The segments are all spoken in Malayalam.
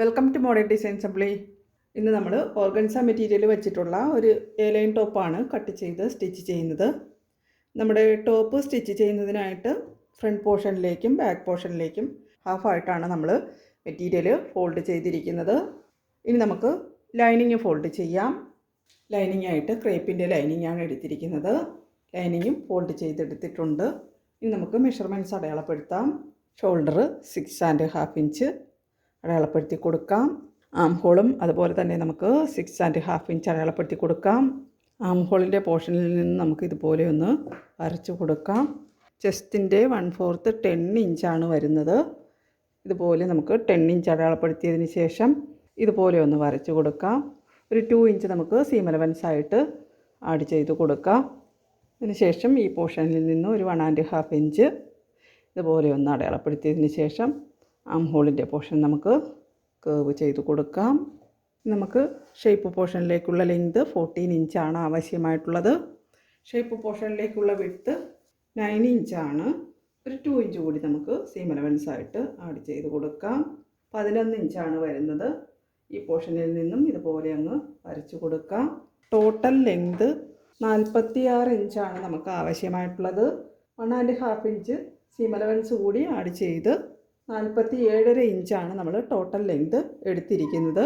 Welcome to modern design assembly ഇന്ന് നമ്മൾ ഓർഗൻസ മെറ്റീരിയൽ വെച്ചിട്ടുള്ള ഒരു എ ലൈൻ ടോപ്പാണ് കട്ട് ചെയ്ത് സ്റ്റിച്ച് ചെയ്യുന്നത്. നമ്മുടെ ടോപ്പ് സ്റ്റിച്ച് ചെയ്യുന്നതിനായിട്ട് ഫ്രണ്ട് പോർഷനിലേക്കും ബാക്ക് പോർഷനിലേക്കും ഹാഫായിട്ടാണ് നമ്മൾ മെറ്റീരിയൽ ഫോൾഡ് ചെയ്തിരിക്കുന്നത്. ഇനി നമുക്ക് ലൈനിങ് ഫോൾഡ് ചെയ്യാം. ലൈനിങ് ആയിട്ട് ക്രേപ്പിന്റെ ആണ് എടുത്തിരിക്കുന്നത്. ലൈനിങ്ങും ഫോൾഡ് ചെയ്തെടുത്തിട്ടുണ്ട്. ഇനി നമുക്ക് മെഷർമെന്റ്സ് അടയാളപ്പെടുത്താം. Shoulder six and half inch അടയാളപ്പെടുത്തി കൊടുക്കാം. ആം ഹോളും അതുപോലെ തന്നെ നമുക്ക് സിക്സ് ആൻഡ് ഹാഫ് ഇഞ്ച് അടയാളപ്പെടുത്തി കൊടുക്കാം. ആം ഹോളിന്റെ പോർഷനിൽ നിന്ന് നമുക്ക് ഇതുപോലെ ഒന്ന് വരച്ചു കൊടുക്കാം. ചെസ്റ്റിന്റെ വൺ ഫോർത്ത് ടെൻ ഇഞ്ചാണ് വരുന്നത്. ഇതുപോലെ നമുക്ക് ടെൻ ഇഞ്ച് അടയാളപ്പെടുത്തിയതിന് ശേഷം ഇതുപോലെ ഒന്ന് വരച്ചു കൊടുക്കാം. ഒരു ടു ഇഞ്ച് നമുക്ക് സീം അലവൻസ് ആയിട്ട് ആഡ് ചെയ്ത് കൊടുക്കാം. അതിനുശേഷം ഈ പോർഷനിൽ നിന്ന് ഒരു വൺ ആൻഡ് ഹാഫ് ഇഞ്ച് ഇതുപോലെ ഒന്ന് അടയാളപ്പെടുത്തിയതിന് ശേഷം ആം ഹോളിന്റെ പോർഷൻ നമുക്ക് കേവ് ചെയ്ത് കൊടുക്കാം. നമുക്ക് ഷേപ്പ് പോർഷനിലേക്കുള്ള ലെങ്ത് ഫോർട്ടീൻ ഇഞ്ചാണ് ആവശ്യമായിട്ടുള്ളത്. ഷേപ്പ് പോർഷനിലേക്കുള്ള വിട്ത്ത് നയൻ ഇഞ്ചാണ് ഒരു ടു ഇഞ്ച് കൂടി നമുക്ക് സീം അലവൻസ് ആയിട്ട് ആഡ് ചെയ്ത് കൊടുക്കാം. പതിനൊന്ന് ഇഞ്ചാണ് വരുന്നത്. ഈ പോർഷനിൽ നിന്നും ഇതുപോലെ അങ്ങ് വരച്ചു കൊടുക്കാം. ടോട്ടൽ ലെങ്ത് നാൽപ്പത്തിയാറ് ഇഞ്ചാണ് നമുക്ക് ആവശ്യമായിട്ടുള്ളത്. One and half inch seam allowance കൂടി ആഡ് ചെയ്ത് നാൽപ്പത്തി ഏഴര ഇഞ്ചാണ് നമ്മൾ ടോട്ടൽ ലെങ്ത് എടുത്തിരിക്കുന്നത്.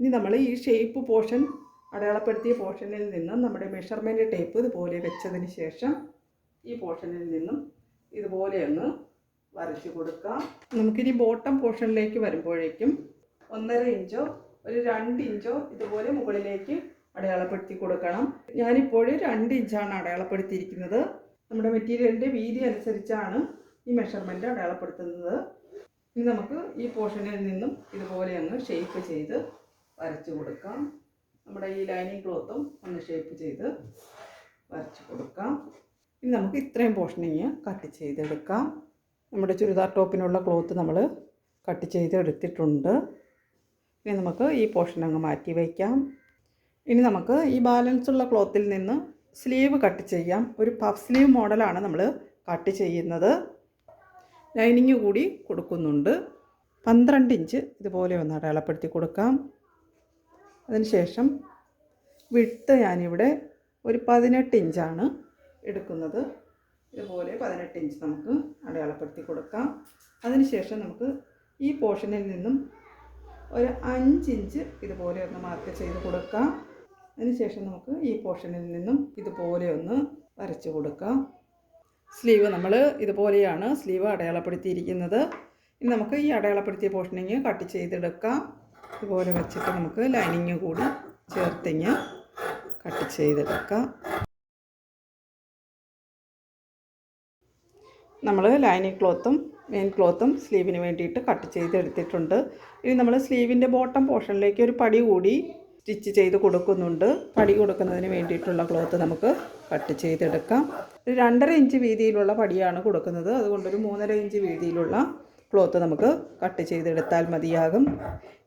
ഇനി നമ്മൾ ഈ ഷേപ്പ് പോർഷൻ അടയാളപ്പെടുത്തിയ പോർഷനിൽ നിന്നും നമ്മുടെ മെഷർമെന്റ് ടേപ്പ് ഇതുപോലെ വെച്ചതിന് ശേഷം ഈ പോർഷനിൽ നിന്നും ഇതുപോലെ ഒന്ന് വരച്ച് കൊടുക്കാം. നമുക്കിനി ബോട്ടം പോർഷനിലേക്ക് വരുമ്പോഴേക്കും ഒന്നര ഇഞ്ചോ ഒരു രണ്ട് ഇഞ്ചോ ഇതുപോലെ മുകളിലേക്ക് അടയാളപ്പെടുത്തി കൊടുക്കണം. ഞാനിപ്പോൾ രണ്ട് ഇഞ്ചാണ് അടയാളപ്പെടുത്തിയിരിക്കുന്നത്. നമ്മുടെ മെറ്റീരിയലിന്റെ വീതി അനുസരിച്ചാണ് ഈ മെഷർമെന്റ് അടയാളപ്പെടുത്തുന്നത്. ഇനി നമുക്ക് ഈ പോർഷനിൽ നിന്നും ഇതുപോലെ അങ്ങ് ഷേപ്പ് ചെയ്ത് വരച്ചു കൊടുക്കാം. നമ്മുടെ ഈ ലൈനിങ് ക്ലോത്തും ഒന്ന് ഷേപ്പ് ചെയ്ത് വരച്ചു കൊടുക്കാം. ഇനി നമുക്ക് ഇത്രയും പോർഷനിങ് കട്ട് ചെയ്തെടുക്കാം. നമ്മുടെ ചുരിദാർ ടോപ്പിനുള്ള ക്ലോത്ത് നമ്മൾ കട്ട് ചെയ്തെടുത്തിട്ടുണ്ട്. ഇനി നമുക്ക് ഈ പോർഷൻ അങ്ങ് മാറ്റി വയ്ക്കാം. ഇനി നമുക്ക് ഈ ബാലൻസ് ഉള്ള ക്ലോത്തിൽ നിന്ന് സ്ലീവ് കട്ട് ചെയ്യാം. ഒരു പഫ് സ്ലീവ് മോഡലാണ് നമ്മൾ കട്ട് ചെയ്യുന്നത്. ലൈനിങ് കൂടി കൊടുക്കുന്നുണ്ട്. പന്ത്രണ്ട് ഇഞ്ച് ഇതുപോലെ ഒന്ന് അടയാളപ്പെടുത്തി കൊടുക്കാം. അതിനുശേഷം വിട്ട് ഞാനിവിടെ ഒരു പതിനെട്ട് ഇഞ്ചാണ് എടുക്കുന്നത്. ഇതുപോലെ പതിനെട്ട് ഇഞ്ച് നമുക്ക് അടയാളപ്പെടുത്തി കൊടുക്കാം. അതിനുശേഷം നമുക്ക് ഈ പോർഷനിൽ നിന്നും ഒരു അഞ്ച് ഇഞ്ച് ഇതുപോലെ ഒന്ന് മാർക്ക് ചെയ്ത് കൊടുക്കാം. അതിനുശേഷം നമുക്ക് ഈ പോർഷനിൽ നിന്നും ഇതുപോലെ ഒന്ന് വരച്ച് കൊടുക്കാം. സ്ലീവ് നമ്മൾ ഇതുപോലെയാണ് സ്ലീവ് അടയാളപ്പെടുത്തിയിരിക്കുന്നത്. ഇനി നമുക്ക് ഈ അടയാളപ്പെടുത്തിയ പോർഷനിങ് കട്ട് ചെയ്തെടുക്കാം. ഇതുപോലെ വെച്ചിട്ട് നമുക്ക് ലൈനിങ് കൂടി ചേർത്തിങ് കട്ട് ചെയ്തെടുക്കാം. നമ്മൾ ലൈനിങ് ക്ലോത്തും മെയിൻ ക്ലോത്തും സ്ലീവിന് വേണ്ടിയിട്ട് കട്ട് ചെയ്തെടുത്തിട്ടുണ്ട്. ഇനി നമ്മൾ സ്ലീവിന്റെ ബോട്ടം പോർഷനിലേക്ക് ഒരു പടി കൂടി സ്റ്റിച്ച് ചെയ്ത് കൊടുക്കുന്നുണ്ട്. പടി കൊടുക്കുന്നതിന് വേണ്ടിയിട്ടുള്ള ക്ലോത്ത് നമുക്ക് കട്ട് ചെയ്തെടുക്കാം. ഒരു രണ്ടര ഇഞ്ച് വീതിയിലുള്ള പടിയാണ് കൊടുക്കുന്നത്. അതുകൊണ്ടൊരു മൂന്നര ഇഞ്ച് വീതിയിലുള്ള ക്ലോത്ത് നമുക്ക് കട്ട് ചെയ്തെടുത്താൽ മതിയാകും.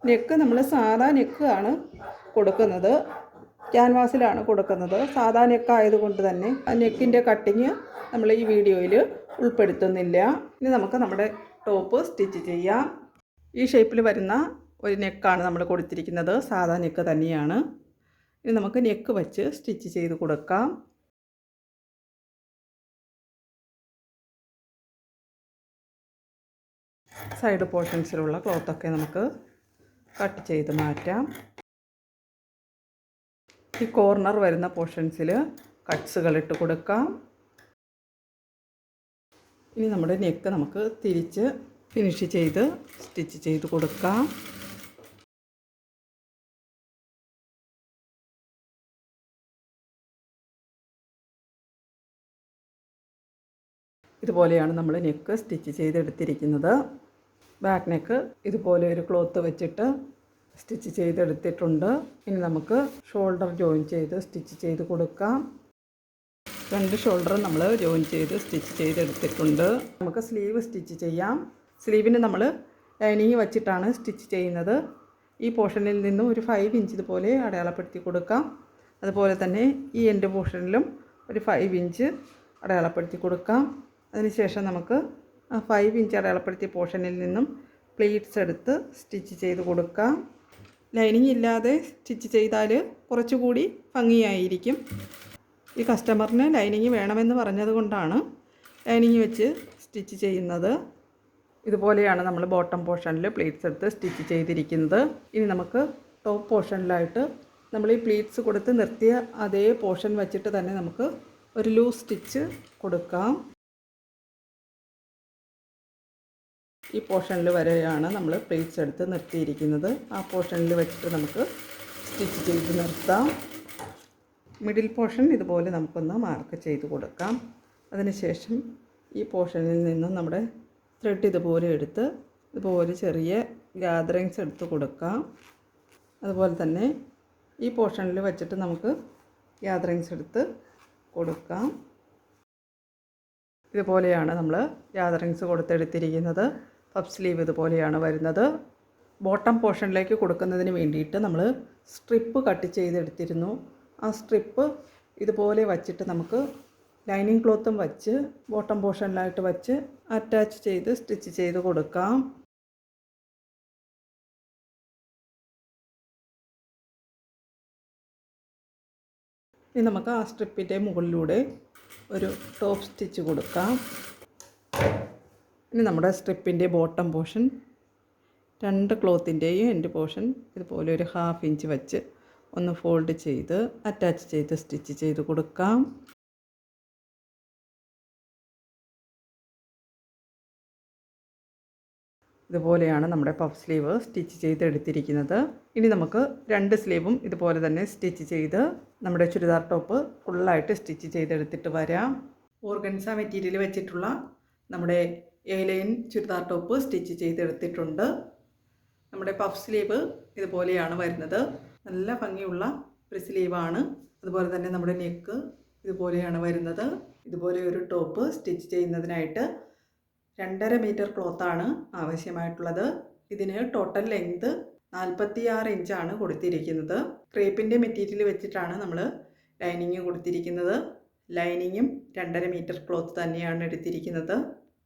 നെക്ക് നമ്മൾ സാധാ നെക്ക് ആണ് കൊടുക്കുന്നത്. ക്യാൻവാസിലാണ് കൊടുക്കുന്നത്. സാധാ നെക്ക് ആയതുകൊണ്ട് തന്നെ ആ നെക്കിന്റെ കട്ടിങ് നമ്മൾ ഈ വീഡിയോയിൽ ഉൾപ്പെടുത്തുന്നില്ല. ഇനി നമുക്ക് നമ്മുടെ ടോപ്പ് സ്റ്റിച്ച് ചെയ്യാം. ഈ ഷേപ്പിൽ വരുന്ന ഒരു നെക്കാണ് നമ്മൾ കൊടുത്തിരിക്കുന്നത്. സാധാ നെക്ക് തന്നെയാണ്. ഇനി നമുക്ക് നെക്ക് വെച്ച് സ്റ്റിച്ച് ചെയ്ത് കൊടുക്കാം. സൈഡ് പോർഷൻസിലുള്ള ക്ലോത്തൊക്കെ നമുക്ക് കട്ട് ചെയ്ത് മാറ്റാം. ഈ കോർണർ വരുന്ന പോർഷൻസിൽ കട്ട്സുകൾ ഇട്ട് കൊടുക്കാം. ഇനി നമ്മുടെ നെക്ക് നമുക്ക് തിരിച്ച് ഫിനിഷ് ചെയ്ത് സ്റ്റിച്ച് ചെയ്ത് കൊടുക്കാം. ഇതുപോലെയാണ് നമ്മൾ നെക്ക് സ്റ്റിച്ച് ചെയ്തെടുത്തിരിക്കുന്നത്. ബാക്ക് നെക്ക് ഇതുപോലെ ഒരു ക്ലോത്ത് വെച്ചിട്ട് സ്റ്റിച്ച് ചെയ്തെടുത്തിട്ടുണ്ട്. ഇനി നമുക്ക് ഷോൾഡർ ജോയിൻ ചെയ്ത് സ്റ്റിച്ച് ചെയ്ത് കൊടുക്കാം. രണ്ട് ഷോൾഡർ നമ്മൾ ജോയിൻ ചെയ്ത് സ്റ്റിച്ച് ചെയ്തെടുത്തിട്ടുണ്ട്. നമുക്ക് സ്ലീവ് സ്റ്റിച്ച് ചെയ്യാം. സ്ലീവിന് നമ്മൾ ലൈനിങ് വച്ചിട്ടാണ് സ്റ്റിച്ച് ചെയ്യുന്നത്. ഈ പോർഷനിൽ നിന്നും ഒരു ഫൈവ് ഇഞ്ച് ഇതുപോലെ അടയാളപ്പെടുത്തി കൊടുക്കാം. അതുപോലെ തന്നെ ഈ എൻഡ് പോർഷനിലും ഒരു ഫൈവ് ഇഞ്ച് അടയാളപ്പെടുത്തി കൊടുക്കാം. അതിനുശേഷം നമുക്ക് ഫൈവ് ഇഞ്ച് അടയാളപ്പെടുത്തിയ പോർഷനിൽ നിന്നും പ്ലീറ്റ്സ് എടുത്ത് സ്റ്റിച്ച് ചെയ്ത് കൊടുക്കാം. ലൈനിങ് ഇല്ലാതെ സ്റ്റിച്ച് ചെയ്താൽ കുറച്ചുകൂടി ഭംഗിയായിരിക്കും. ഈ കസ്റ്റമറിന് ലൈനിങ് വേണമെന്ന് പറഞ്ഞതുകൊണ്ടാണ് ലൈനിങ് വെച്ച് സ്റ്റിച്ച് ചെയ്യുന്നത്. ഇതുപോലെയാണ് നമ്മൾ ബോട്ടം പോർഷനിൽ പ്ലീറ്റ്സ് എടുത്ത് സ്റ്റിച്ച് ചെയ്തിരിക്കുന്നത്. ഇനി നമുക്ക് ടോപ്പ് പോർഷനിലായിട്ട് നമ്മൾ ഈ പ്ലീറ്റ്സ് കൊടുത്ത് നിർത്തിയ അതേ പോർഷൻ വെച്ചിട്ട് തന്നെ നമുക്ക് ഒരു ലൂസ് സ്റ്റിച്ച് കൊടുക്കാം. ഈ പോർഷനിൽ വരെയാണ് നമ്മൾ പ്ലേറ്റ്സ് എടുത്ത് നിർത്തിയിരിക്കുന്നത്. ആ പോർഷനിൽ വെച്ചിട്ട് നമുക്ക് സ്റ്റിച്ച് ചെയ്ത് നിർത്താം. മിഡിൽ പോർഷൻ ഇതുപോലെ നമുക്കൊന്ന് മാർക്ക് ചെയ്ത് കൊടുക്കാം. അതിനുശേഷം ഈ പോർഷനിൽ നിന്നും നമ്മുടെ ത്രെഡ് ഇതുപോലെ എടുത്ത് ഇതുപോലെ ചെറിയ ഗ്യാതറിങ്സ് എടുത്ത് കൊടുക്കാം. അതുപോലെ തന്നെ ഈ പോർഷനിൽ വെച്ചിട്ട് നമുക്ക് ഗ്യാതറിങ്സ് എടുത്ത് കൊടുക്കാം. ഇതുപോലെയാണ് നമ്മൾ ഗ്യാതറിങ്സ് കൊടുത്തെടുത്തിരിക്കുന്നത്. പഫ് സ്ലീവ് ഇതുപോലെയാണ് വരുന്നത്. ബോട്ടം പോർഷനിലേക്ക് കൊടുക്കുന്നതിന് വേണ്ടിയിട്ട് നമ്മൾ സ്ട്രിപ്പ് കട്ട് ചെയ്തെടുത്തിരുന്നു. ആ സ്ട്രിപ്പ് ഇതുപോലെ വച്ചിട്ട് നമുക്ക് ലൈനിങ് ക്ലോത്തും വച്ച് ബോട്ടം പോർഷനിലായിട്ട് വച്ച് അറ്റാച്ച് ചെയ്ത് സ്റ്റിച്ച് ചെയ്ത് കൊടുക്കാം. ഇനി നമുക്ക് ആ സ്ട്രിപ്പിന്റെ മുകളിലൂടെ ഒരു ടോപ്പ് സ്റ്റിച്ച് കൊടുക്കാം. ഇനി നമ്മുടെ സ്ട്രിപ്പിന്റെ ബോട്ടം പോർഷൻ. രണ്ട് ക്ലോത്തിന്റെയും എന്റെ പോർഷൻ. ഇതുപോലെ ഒരു ഹാഫ് ഇഞ്ച് വെച്ച് ഒന്ന് ഫോൾഡ് ചെയ്ത് അറ്റാച്ച് ചെയ്ത് സ്റ്റിച്ച് ചെയ്ത് കൊടുക്കാം. ഇതുപോലെയാണ് നമ്മുടെ പഫ് സ്ലീവ് സ്റ്റിച്ച് ചെയ്ത് എടുത്തിരിക്കുന്നത്. ഇനി നമുക്ക് രണ്ട് സ്ലീവും ഇതുപോലെ തന്നെ സ്റ്റിച്ച് ചെയ്ത് നമ്മുടെ ചുരിദാർ ടോപ്പ് ഫുള്ളായിട്ട് സ്റ്റിച്ച് ചെയ്തെടുത്തിട്ട് വരാം. ഓർഗൻസ മെറ്റീരിയൽ വെച്ചിട്ടുള്ള നമ്മുടെ A line churidar top stitch ചെയ്തെടുത്തിട്ടുണ്ട്. നമ്മുടെ പഫ് സ്ലീവ് ഇതുപോലെയാണ് വരുന്നത്. നല്ല ഭംഗിയുള്ള ഒരു സ്ലീവാണ് അതുപോലെ തന്നെ നമ്മുടെ നെക്ക് ഇതുപോലെയാണ് വരുന്നത്. ഇതുപോലെ ഒരു ടോപ്പ് സ്റ്റിച്ച് ചെയ്യുന്നതിനായിട്ട് രണ്ടര മീറ്റർ ക്ലോത്താണ് ആവശ്യമായിട്ടുള്ളത്. ഇതിന് ടോട്ടൽ ലെങ്ത് നാൽപ്പത്തിയാറ് ഇഞ്ചാണ് കൊടുത്തിരിക്കുന്നത്. ക്രേപ്പിന്റെ മെറ്റീരിയൽ വെച്ചിട്ടാണ് നമ്മൾ ലൈനിങ് കൊടുത്തിരിക്കുന്നത്. ലൈനിങ്ങും രണ്ടര മീറ്റർ ക്ലോത്ത് തന്നെയാണ് എടുത്തിരിക്കുന്നത്.